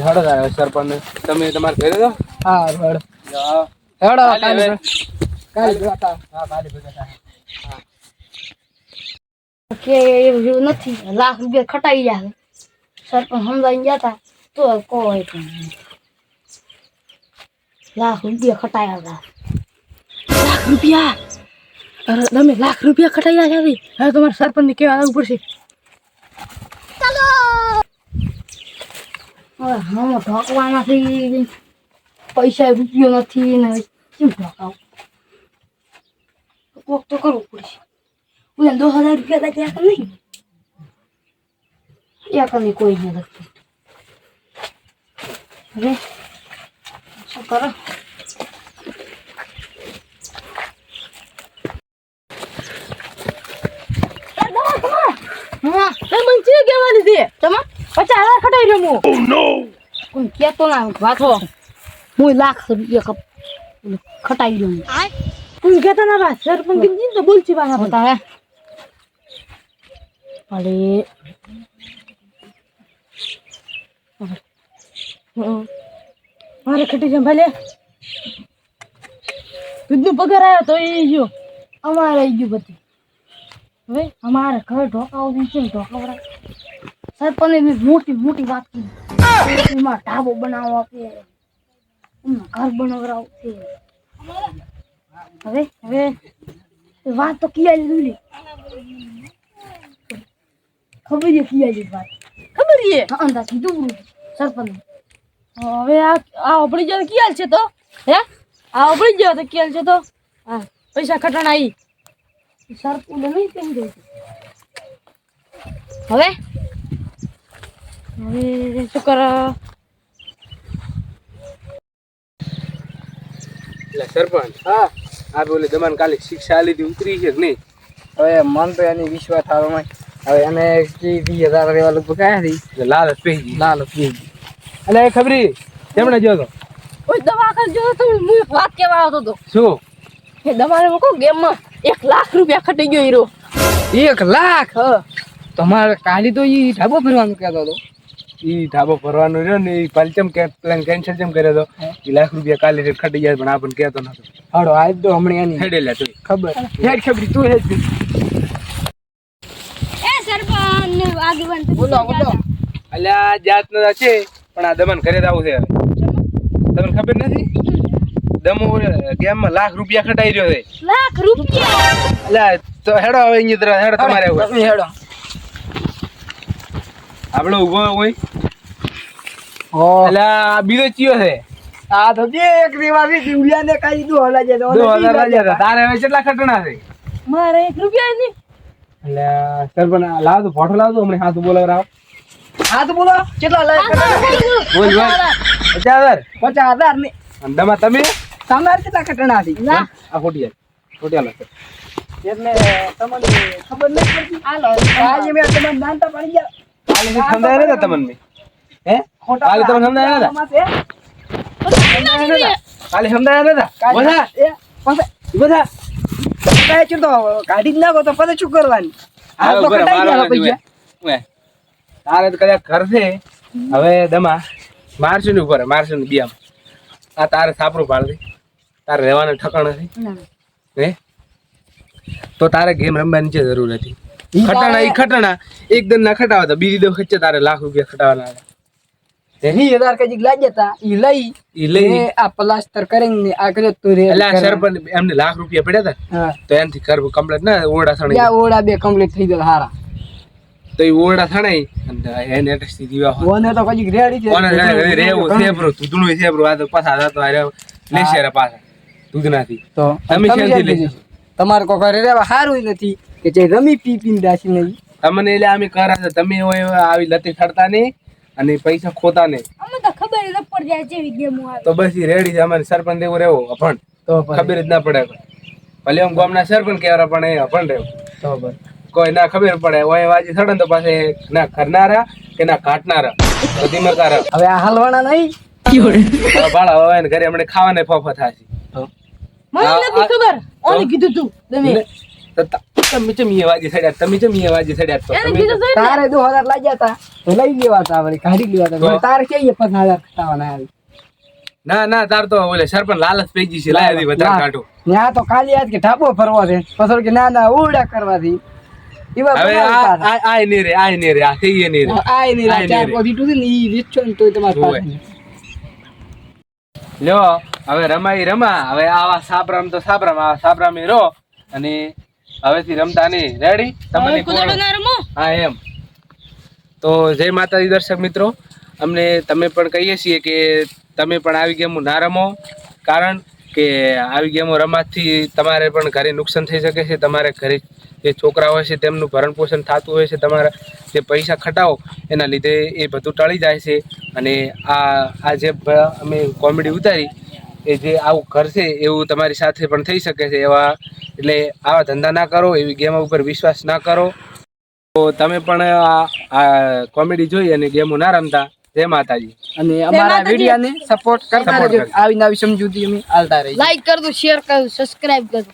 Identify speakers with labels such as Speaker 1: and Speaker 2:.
Speaker 1: હેડો તારે સરપંચ તમે તમારે ઘરે જાઓ.
Speaker 2: હા હેડો. હેડો
Speaker 1: કાલે
Speaker 2: કાલે ભેગા
Speaker 1: હા કાલે ભેગા.
Speaker 3: કે એવું નથી. લાખ રૂપિયા ખટાઈ જાય સરપંચ સમજાઈને જતા તો. કોઈ પણ લાખ રૂપિયા ખટાયા હતા.
Speaker 2: લાખ રૂપિયા? અરે તમે લાખ રૂપિયા ખટાઈ છે હવે તમારે સરપંચને કેવા આવવું પડશે.
Speaker 3: હવે ઢોકવા નથી પૈસા રૂપિયો નથી ને શું ઢોકાવ કોક તો કરવું પડશે. ઓલા દો હજાર રૂપિયા હતા ત્યાં નહીં. ત્યાં કને કોઈ નહીં લખતું હવે શું કરો? હા
Speaker 2: એ મને ચી કહેવાની છે? તમે પચાસ હજાર ખટાઈ રહ્યો હું.
Speaker 3: કોઈ કહેતો ના વાતો હું લાખ રૂપિયા ખટાઈ ગયો
Speaker 2: તું કહેતા ના બા પણ કીધું તો બોલছি પાછા બતા
Speaker 3: હે અરે.
Speaker 2: મારે ખટી છે ભલે. દૂધનો પગાર આવ્યો તો એ ગયો.
Speaker 3: અમારે ગયું બધું.
Speaker 2: હવે
Speaker 3: અમારે ઘર ઢોકાવું છે ઢોકાવડા સરપંચે મોટી મોટી વાત કીધી. એમાં ઢાબો બનાવવા કે એમાં ઘર બનાવરાવ છે હવે હવે વાત તો કિયા લીધી ખબર છે કિયા લીધી વાત?
Speaker 2: ખબર છે?
Speaker 3: હા અંદાજ કીધું સરપંચ.
Speaker 2: હવે આ આ ઓપડી ગયો તો ક્યાં છે તો? હે? આ ઓપડી ગયો તો ક્યાં છે તો? હા પૈસા ખટાણ આવી
Speaker 3: સરપંચ નહીં કેમ ગઈ હવે?
Speaker 2: હવે શું કર?
Speaker 1: સરપંચ. હા. આ બોલે તમારે કાલે શિક્ષા આલી હતી ઉતરી છે કે નહીં?
Speaker 2: હવે મન તો એની વિશ્વાસ આવે હવે એને કી વીસ હજાર રેવા લગભગ કયા હતી
Speaker 1: લાલ પી
Speaker 2: લાલ પી
Speaker 1: અને એ ખબરી તેમણે જોયો તો?
Speaker 2: ઓય દવાખાને જો તો હું એક વાત કહેવા આવતો હતો.
Speaker 1: શું?
Speaker 2: એ દવાને મૂકો ગેમમાં એક લાખ રૂપિયા ખટી ગયો હીરો.
Speaker 1: એક લાખ?
Speaker 2: હ.
Speaker 1: તમારે કાલી તો ઈ ઢાબો ફરવાનું કહેતો હતો. ઈ ઢાબો ભરવાનો રહ્યો ને એ પાલચમ કે પ્લાન કેન્સલ ચમ કર્યો હતો એ લાખ રૂપિયા કાલે રેટ ખટી જાય પણ આપણને કહેતો નતો.
Speaker 2: હાડો આજ તો હમણાં એની
Speaker 1: હેડે લે તું.
Speaker 2: ખબર. હેડ ખબરી તું હેડ.
Speaker 3: એ સરપંચ ને આગેવાન
Speaker 2: બોલો બોલો.
Speaker 1: અલ્યા જાત ન છે પણ આ દમન ઘરે જ આવું છે તમને ખબર નથી? દમો ગેમમાં લાખ રૂપિયા ખટાઈ રહ્યો છે.
Speaker 3: લાખ રૂપિયા?
Speaker 1: અલ્યા તો હેડો હવે અહીંયા હેડો તમારે
Speaker 2: હેડો.
Speaker 1: આપણે ઊભો હોય. એટલે આ બીજો ચિયો છે.
Speaker 2: આ તો બે એક રેવાથી જીવલિયા ને કઈ દીધું હલા જે
Speaker 1: દો હલા રાજા તારે હવે કેટલા ખટણા છે?
Speaker 2: મારે 1 રૂપિયા ની
Speaker 1: એટલે સરપંચ લાવ તો ફોટો લાવ તો હમણાં હાથ બોલાવ
Speaker 2: રાવ. હાથ બોલો. કેટલા લાખ
Speaker 1: બોલ. બોલ પચાસ હજાર.
Speaker 2: પચાસ હજાર? ને
Speaker 1: અને દમા તમે?
Speaker 2: તમારે કેટલા ખટણા હતી
Speaker 1: આ ખોટી જાય ખોટી હાલો સર
Speaker 2: એટલે તમને ખબર નથી પડતી?
Speaker 3: હાલો
Speaker 2: આજે મેં તમને નાનતા પડી ગયા.
Speaker 1: કાલે સમજાય નતા તમને? હે? કાલે તમને સમજાય નતા કાલે સમજાય નતા બધા? બધા?
Speaker 2: કાઢી જ નાખો તો પછી શું કરવાની? આ તો કટાઈ ગયા પૈસા
Speaker 1: તારે તો કદાચ કરશે હવે દમા મારશું ને ઉપર મારશું ને બિયામ આ તારે સાપરું પાડ દે તારે રહેવાનું ઠકાણ નથી. હે? તો તારે ગેમ રમવાની છે જરૂર હતી ખટાણા
Speaker 2: તારે-
Speaker 1: ખટાણા. એક દન ના ખટાવા હતા. બીજી દો ખચ્ચે તારે લાખ રૂપિયા ખટાવાના હતા.
Speaker 2: વીસ હજાર કજીક લાગ્યા તા. ઈ લઈ
Speaker 1: ઈ લઈ.
Speaker 2: આ પ્લાસ્ટર કરીને આ કર્યો તું રે
Speaker 1: એટલે સરપંચ એમને લાખ રૂપિયા પડ્યા હતા તો એનથી ઘર કમ્પ્લીટ ના ઓરડા
Speaker 2: સણે ઓડા બે કમ્પ્લીટ થઈ ગયા હારા.
Speaker 1: તો એ ઓરડા થણાય એને એટસ દીવા.
Speaker 2: ઓને તો કજી રેડી છે
Speaker 1: ઓને રેવો સેબરું દૂધનું આ તો પાછા જાતો આ લેશે રે પાછા. દૂધનાથી.
Speaker 2: તો
Speaker 1: તમે ક્યાંથી લેશો?
Speaker 2: તમારે કોઈ ઘરે રહેવા સારું નથી કે જે રમી પી પીને દાસી નહીં
Speaker 1: તમને એટલે અમે કરા છે તમે હોય આવી લતી ખડતા નહીં અને પૈસા ખોતા નહીં.
Speaker 3: અમે તો ખબર જ ન પડી જાય જેવી ગેમો આવે.
Speaker 1: તો બસ ઈ રેડી છે અમારે સરપંચ દેવો રહેવો અપણ
Speaker 2: તો
Speaker 1: ખબર જ ના પડે ભલે આમ ગામના સરપંચ કહેવાના પણ એ અપણ રહેવું.
Speaker 2: તો બસ.
Speaker 1: કોઈ ના ખબર પડે ઓય વાજી સડન તો પાસે ના કરનારા કે ના કાટનારા. દિમાગારા
Speaker 2: હવે આ હાલવાના નહીં.
Speaker 1: બાળા હવે ઘરે હમણાં ખાવાને ફોફા થાશે.
Speaker 2: મને નથી ખબર.
Speaker 1: ઓને
Speaker 2: કીધું તું
Speaker 1: ને- તમે ચમ ઈ અવાજે સડ્યા તમે ચમ ઈ અવાજે સડ્યા તો તમે
Speaker 2: કીધું છે ને.
Speaker 4: તારે દો લાગ્યા હતા તો. લઈ લેવા હતા વળી કાઢી લેવા હતા તારે કહીએ પાંચ હજાર આવી?
Speaker 1: ના ના તાર તો ઓલે સરપન લાલચ ગઈ છે. લાય દી વધારે કાઢો.
Speaker 4: ત્યાં તો ખાલી આજ કે ઢાબો ફરવા છે. પછી કે ના ના ઉડા કરવાથી. એવા
Speaker 1: હવે
Speaker 4: બનાવી
Speaker 1: આ
Speaker 4: તારા.
Speaker 1: આ આ ને રે આ ને રે. આ થઈ ને રે.
Speaker 4: ચાર ને ઈ ને તમારે પાસે
Speaker 1: લ્યો. હવે રમાઈ રમા હવે આવા સાપરામ તો સાપરામ આવા સાપરામી રો અને હવેથી રમતા નહીં. રેડી તમને હા એમ. તો જય માતાજી દર્શક મિત્રો. અમને તમે પણ કહીએ છીએ કે તમે પણ આવી ગેમો ના રમો. કારણ કે આવી ગેમો રમવાથી તમારે પણ ઘરે નુકસાન થઈ શકે છે. તમારે ઘરે જે છોકરા હોય છે તેમનું ભરણ પોષણ થતું હોય છે. તમારા જે પૈસા ખટાવો એના લીધે એ બધું ટળી જાય છે. અને આ આ જે અમે કોમેડી ઉતારી એ જે આવું કરશે એવું તમારી સાથે પણ થઈ શકે છે એવા એટલે આવા ધંધા ના કરો એવી ગેમો ઉપર વિશ્વાસ ના કરો. તો તમે પણ આ કોમેડી જોઈ અને ગેમો ના રમતા. જય માતાજી.
Speaker 4: અને અમારા. વિડીયોને સપોર્ટ કરતા રહેજો આવી નવી સમજૂતી અમે આલતા રહીએ.
Speaker 3: લાઈક કરજો શેર કરજો સબસ્ક્રાઇબ કરજો.